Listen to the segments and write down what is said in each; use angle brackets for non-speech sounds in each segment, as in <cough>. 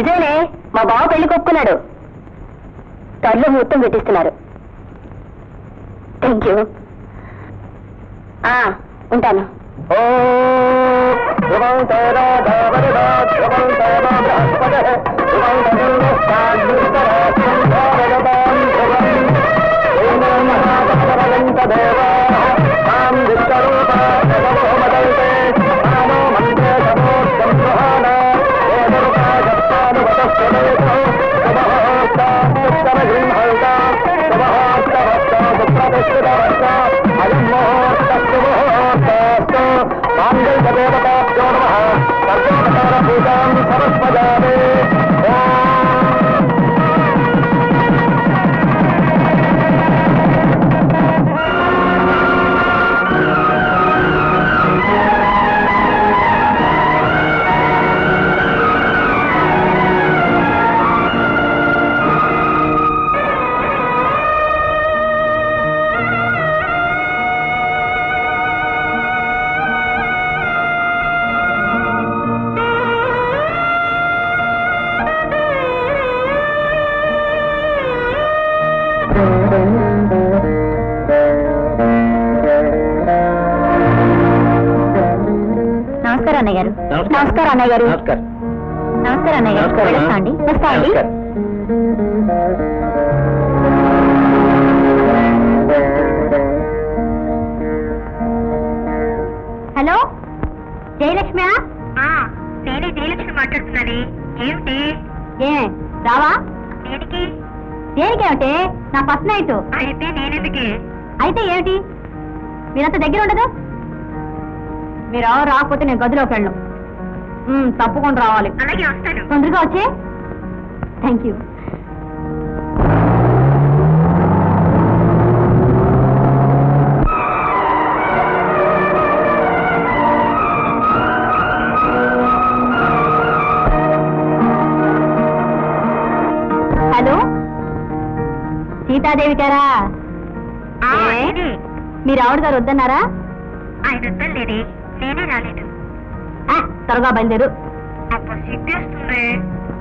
నిజమే మా బావ పెళ్ళి కొప్పుకున్నాడు. త్వరలో ముహూర్తం పెట్టిస్తున్నారు. థ్యాంక్ యూ ఆ, ఉంటాను. ఓ అన్నయ్య గారు నమస్కారం అన్నయ్య గారు నమస్కారం నమస్కారం. అన్నయ్య గారు అండి వస్తా అండి. నమస్కారం. హలో? జయలక్ష్మి? నేనే జయలక్ష్మి మాట్లాడుతున్నాను. ఏమిటి? ఏ రావా? దేనికి? దేనికేమిటి? నా ఫస్ట్ నైట్. అయితే నేనెందుకే? అయితే ఏమిటి? మీరంత దగ్గర ఉండదు? మీరు ఎవరు రాకపోతే నేను గదిలోకి వెళ్ళను. తప్పకుండా రావాలి. అలాగే వస్తాను. తొందరగా వచ్చే. థ్యాంక్ యూ హలో సీతాదేవి గారా? ఆ, ఏ? నేనే. మీరు ఆవిడ గారు వద్దన్నారా? ఆయన వద్దలేదే నేనే రాలేదు. త్వరగా బయలుదేరు.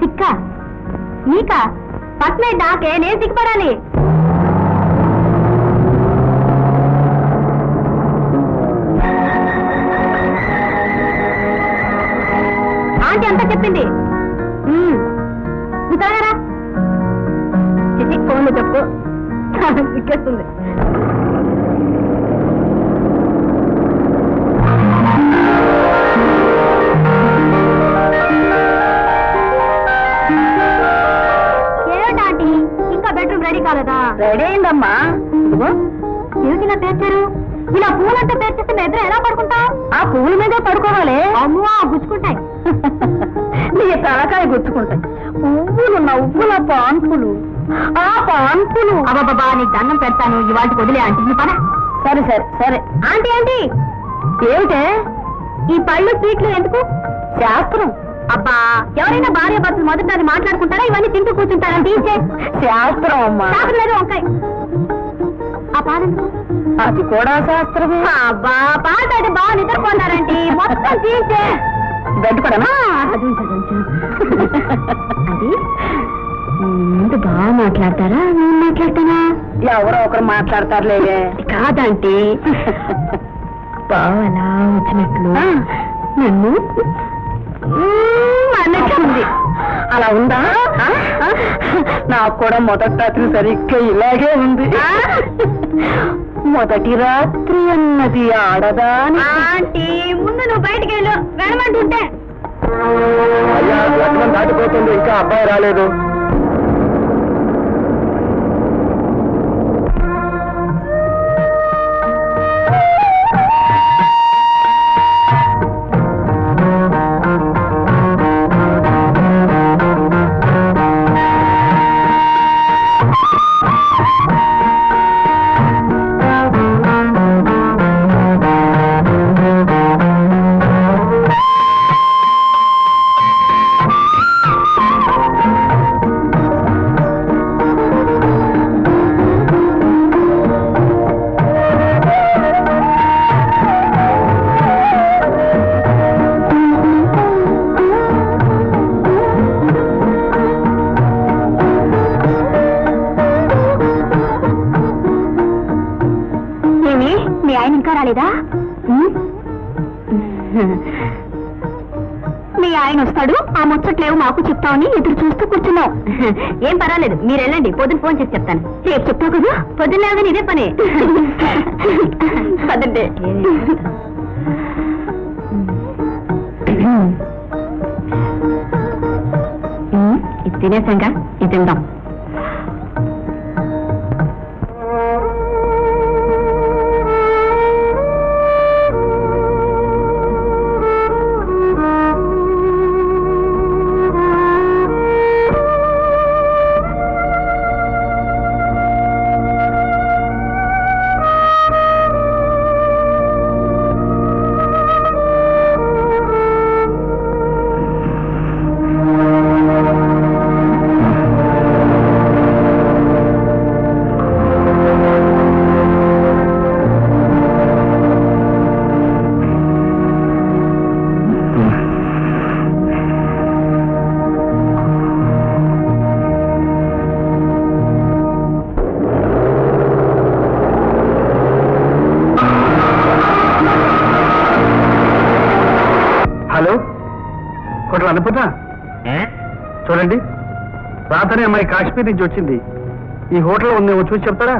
సిక్క? నీకా? ఫస్ట్ నైట్ నాకే నేను సిగ్గుపడాలి. ఆంటీ అంతా చెప్పింది. నువ్వు త్వరగా రా. ఫోన్లో చెప్పు. <laughs> సిక్కేస్తుంది ఏమిటి ఇలా పేర్చారు? ఇలా పూలంతా పేర్చేస్తే ఇద్దరు ఎలా పడుకుంటావు ఆ పువ్వుల మీద పడుకోవాలి. అమ్మో గుచ్చుకుంటాయి. <laughs> నీ తలకాయ గుచ్చుకుంటాయి. పువ్వులు నవ్వుల పాన్పులు. ఆ పాన్పులు. అబ్బాబా నీకు దండం పెడతాను. ఇవాళ వదిలే ఆంటీ. నీ పన సరే సరే సరే. Aunty aunty. ఏమిటే? ఈ పళ్ళు స్వీట్లు ఎందుకు? శాస్త్రం. అబ్బా ఎవరైనా భార్య భర్తలు మొదట మాట్లాడుకుంటారా? ఇవన్నీ తింటూ కూర్చుంటారా? టీచే శాస్త్రం అమ్మా. లేదు వంకాయ. అది కూడా శాస్త్రమే. అబ్బా పాట అయితే బాగా నిద్రపోన్నారండి మొత్తం తీసే పడనా? అది. అది ముందు బాగా మాట్లాడతారా? నేను మాట్లాడతానా? ఎవరో ఒకరు మాట్లాడతారులేవే. కాదంటే. బాగా అలా వచ్చినట్లు నన్ను అన్నట్టుంది అలా ఉందా? నాకు కూడా మొదటి రాత్రి సరిగ్గా ఇలాగే ఉంది. మొదటి రాత్రి అన్నది ఆడదా ముందు నువ్వు బయటికి వెళ్ళు. వెళ్ళమంటుంటే. దాటిపోతుంది. ఇంకా అబ్బాయి రాలేదు. రాలేదా మీ ఆయన వస్తాడు ఆ ముచ్చట్లేవు మాకు చెప్తామని ఎదురు చూస్తూ కూర్చున్నాం ఏం పర్వాలేదు మీరు వెళ్ళండి పొద్దున ఫోన్ చేసి చెప్తాను. రేపు చెప్తావు కదా? పొద్దున్న ఇదే పని. పదండి. ఇది తినేసాక ఇది తిందాం. అనుపుతా చూడండి. రాతనే అమ్మాయి కాశ్మీర్ నుంచి వచ్చింది. ఈ హోటల్ ఉందేమో చూసి చెప్తారా?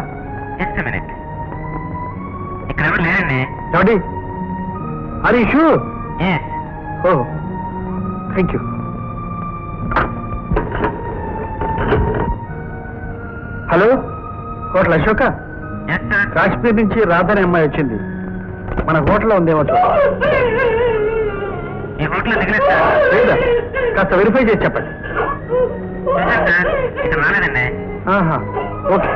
జస్ట్ మినిట్ ఇక్కడ ఎవరు లేరండి? ఏమండి అది shoe? Oh thank you hello hotel Ashoka? Kashmir నుంచి రాధనే అమ్మాయి వచ్చింది. మన హోటల్లో ఉందేమో చూడండి హోటల్ దిగలేదు లేదా? కాస్త వెరిఫై చేసి చెప్పండి. ఇక్కడ రాలేదండి. ఓకే.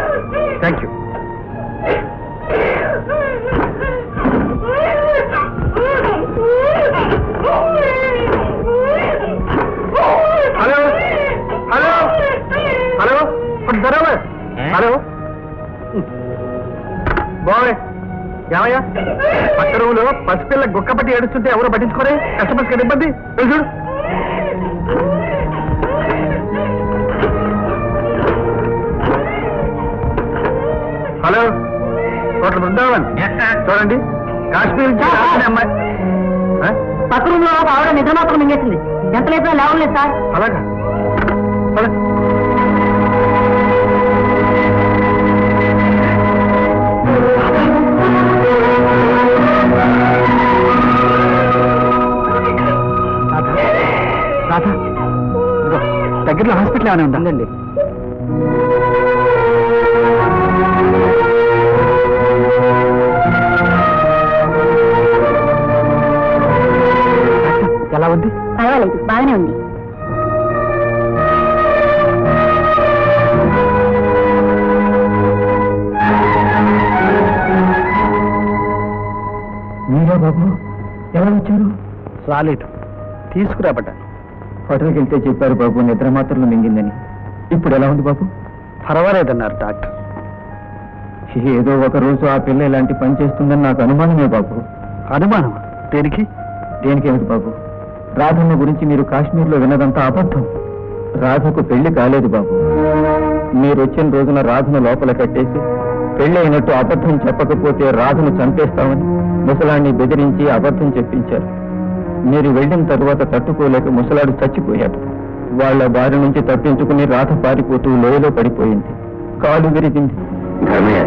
పసిపిల్ల గుక్కపట్టి ఏడుస్తుంటే ఎవరు పట్టించుకోరే? కస్టమర్స్ కదా ఇబ్బంది? చూడు. Hello hotel Brindavan. చూడండి. కాశ్మీర్ అమ్మాయి? పక్క రూమ్లో ఆవిడ నిద్ర మాత్రం మింగేసింది. ఎంత లేపినా లేవలేదు సార్. అలాగా. దగ్గరలో హాస్పిటల్ ఏమైనా ఉందా? ఉందండి. ఎలా ఉంది? పర్వాలేదు బాగానే ఉంది. మీరా బాబు? ఎలా వచ్చారు? రాలేదు తీసుకురాబడ్డాను హోటల్కి వెళ్తే చెప్పారు బాబు నిద్ర మాత్రలు మింగిందని. ఇప్పుడు ఎలా ఉంది బాబు? పర్వాలేదన్నారు డాక్టర్. ఏదో ఒక రోజు ఆ పిల్ల ఇలాంటి పని చేస్తుందని నాకు అనుమానమే బాబు. అనుమానం దేనికి? దేనికి ఏమిటి బాబు? రాధమ్మ గురించి మీరు కాశ్మీర్లో విన్నదంతా అబద్ధం. రాధకు పెళ్ళి కాలేదు బాబు. మీరు వచ్చిన రోజున రాధను లోపల కట్టేసి పెళ్ళి అయినట్టు అబద్ధం చెప్పకపోతే రాధను చంపేస్తామని ముసలాన్ని బెదిరించి అబద్ధం చెప్పించారు. మీరు వెళ్ళిన తరువాత తట్టుకోలేక ముసలాడు చచ్చిపోయాడు. వాళ్ళ బారి నుంచి తప్పించుకుని రాధ పారిపోతూ లోయలో పడిపోయింది. కాలు విరిగింది. ధర్మయ్య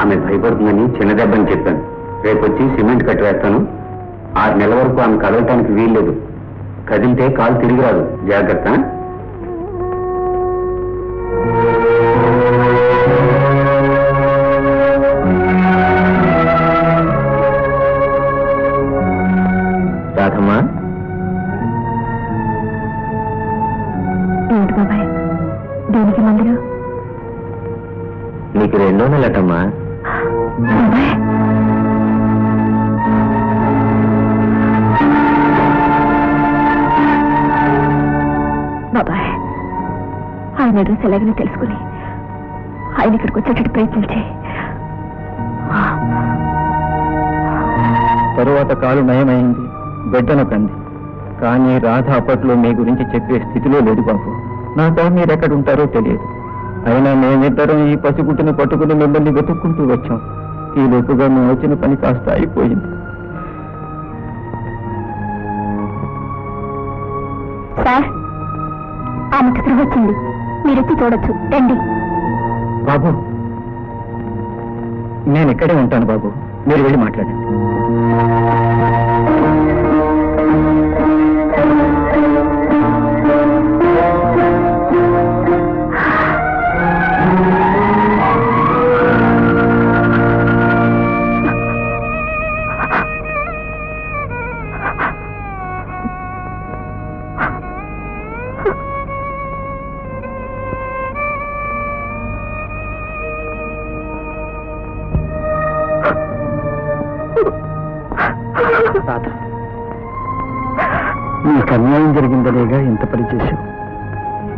ఆమె భయపడుతుందని చిన్న దెబ్బని చెప్పాను. రేపు వచ్చి సిమెంట్ కట్టి వేస్తాను. ఆరు నెలల వరకు ఆమె కదలటానికి వీల్లేదు. కదిలితే కాలు తిరిగి రాదు. జాగ్రత్త ఏంటి బాబాయ్? దేనికి మందులు నీకు రెండో నెలటమ్మా. బాబాయ్. బాబాయ్ ఆయన అడ్రస్ ఎలాగైనా తెలుసుకుని ఆయన ఇక్కడికి వచ్చేటట్టు ప్రయత్నించి తరువాత కాలు నయమైంది బిడ్డను కంది. కానీ రాధ అప్పట్లో మీ గురించి చెప్పే స్థితిలో లేదు బాబు. నాతో మీరెక్కడుంటారో తెలియదు. అయినా మేమిద్దరం ఈ పసిగుట్టుని పట్టుకుని మిమ్మల్ని వెతుక్కుంటూ వచ్చాం. ఈ లోపుగా మేము వచ్చిన పని కాస్త అయిపోయింది. సార్ ఆమెకు వచ్చింది మీరెత్తి చూడొచ్చు రండి. బాబు నేను ఇక్కడే ఉంటాను బాబు. మీరు వెళ్ళి మాట్లాడండి. తాత. నీకు అన్యాయం జరిగిందనేగా ఇంత పని చేశావు.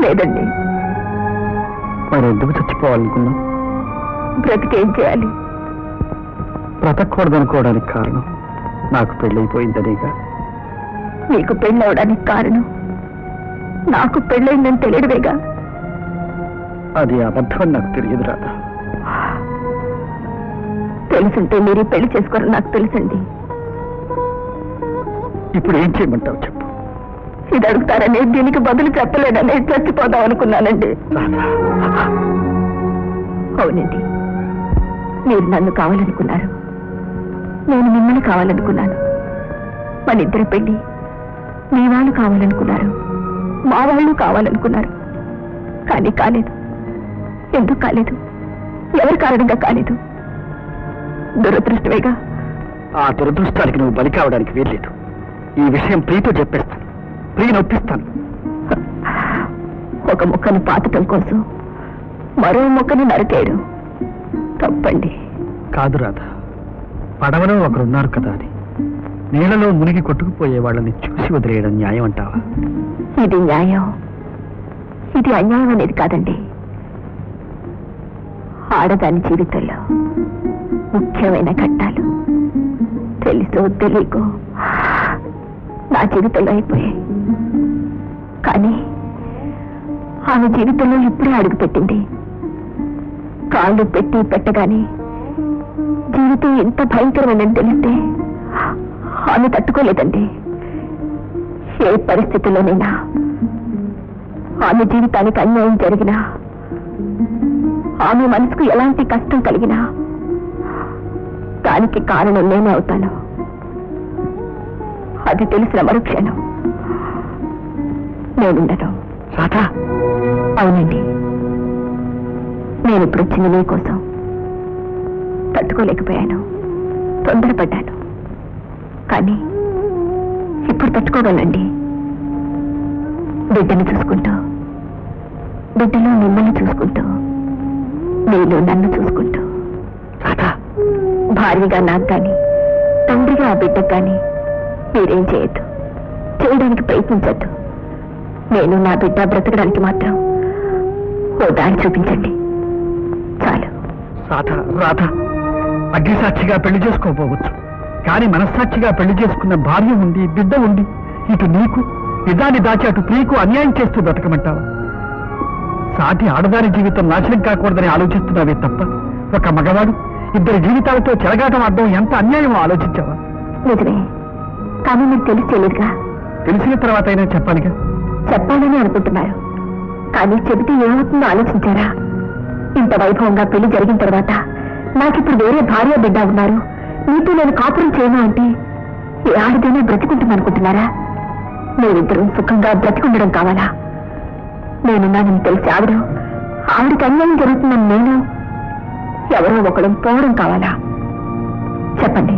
లేదండి. మరి ఎందుకు చచ్చిపోవాలనుకున్నావు? బ్రతికేం చేయాలి? బ్రతకూడదనుకోవడానికి కారణం నాకు పెళ్ళైపోయిందనేగా. నీకు పెళ్ళవడానికి కారణం నాకు పెళ్ళైందని తెలియడమేగా? అది అబద్ధం నాకు తెలియదు రాధా. తెలుసుంటే మీరు పెళ్ళి చేసుకోరని నాకు తెలుసండి. ఇప్పుడు ఏం చేయమంటావు చెప్పు? ఇది అడుగుతారని దీనికి బదులు చెప్పలేనని చచ్చిపోదాం అనుకున్నానండి. అవునండి. మీరు నన్ను కావాలనుకున్నారు. నేను మిమ్మల్ని కావాలనుకున్నాను. మన ఇద్దరి పెళ్ళి మీ వాళ్ళు కావాలనుకున్నారు. మా వాళ్ళు కావాలనుకున్నారు. కానీ కాలేదు. ఎందుకు కాలేదు? ఎవరి కారణంగా కాలేదు? దురదృష్టమేగా? ఆ దురదృష్టానికి నువ్వు బలి కావడానికి వీల్లేదు. ఈ విషయం ప్రీతో చెప్పేస్తాను ప్రియ నొప్పిస్తాను ఒక మొక్కను పాతటం కోసం మరో మొక్కను నరికేయడం తప్పండి. కాదు రాధా పడవలో ఒకరున్నారు కదా అని. నీళ్ళలో మునిగి కొట్టుకుపోయే వాళ్ళని చూసి వదిలేయడం న్యాయం అంటావా? ఇది న్యాయం. ఇది అన్యాయం అనేది కాదండి. ఆడదాని జీవితంలో ముఖ్యమైన ఘట్టాలు. తెలుసో తెలియకో నా జీవితంలో అయిపోయాయి. కానీ ఆమె జీవితంలో ఇప్పుడే అడుగుపెట్టింది కాళ్ళు పెట్టి పెట్టగానే జీవితం ఎంత భయంకరమైనని తెలిస్తే ఆమె తట్టుకోలేదండి. ఏ పరిస్థితుల్లోనైనా ఆమె జీవితానికి అన్యాయం జరిగినా ఆమె మనసుకు ఎలాంటి కష్టం కలిగినా దానికి కారణం నేనే అవుతాను. అది తెలిసిన మరుక్షణం నేనుండను. రాధా! అవునండి. నేను ఇప్పుడు వచ్చింది మీకోసం తట్టుకోలేకపోయాను. తొందరపడ్డాను. కానీ ఇప్పుడు తట్టుకోగలండి. బిడ్డను చూసుకుంటూ బిడ్డలో మిమ్మల్ని చూసుకుంటూ మీలో నన్ను చూసుకుంటూ. భార్యగా నాకు కానీ తండ్రిగా ఆ బిడ్డకు కానీ మీరేం చేయొద్దు. చేయడానికి ప్రయత్నించద్దు. నేను నా బిడ్డ బ్రతకడానికి మాత్రం ఓ దారి చూపించండి. చాలు. రాధా రాధా అగ్నిసాక్షిగా పెళ్ళి చేసుకోపోవచ్చు కానీ మనస్సాక్షిగా పెళ్ళి చేసుకున్న భార్య ఉంది బిడ్డ ఉంది. ఇటు నీకు నిజాన్ని దాచి అటు ప్రియకు అన్యాయం చేస్తూ బ్రతకమంటావా? సాటి ఆడదాని జీవితం నాశనం కాకూడదని ఆలోచిస్తున్నావే తప్ప ఒక మగవాడు ఇద్దరి జీవితాలతో చెలగాటం ఆడడం ఎంత అన్యాయమో ఆలోచించావా? నిజమే. కానీ మీకు తెలిసి తెలియదుగా తెలిసిన తర్వాత అయినా చెప్పాలిగా? చెప్పాలని అనుకుంటున్నారు. కానీ చెబితే ఏమవుతుందో ఆలోచించారా? ఇంత వైభవంగా పెళ్ళి జరిగిన తర్వాత నాకిప్పుడు వేరే భార్య బిడ్డ ఉన్నారు. నీతో నేను కాపురం చేయను అంటే ఏ ఆడదైనా బ్రతికుంటుంది అనుకుంటున్నారా? మీరిద్దరూ సుఖంగా బ్రతికుండడం కావాలా? నేనున్నానని తెలిసి ఆవిడ ఆవిడకి అన్యాయం జరుగుతుందని నేను ఎవరో ఒకడు పోవడం కావాలా? చెప్పండి.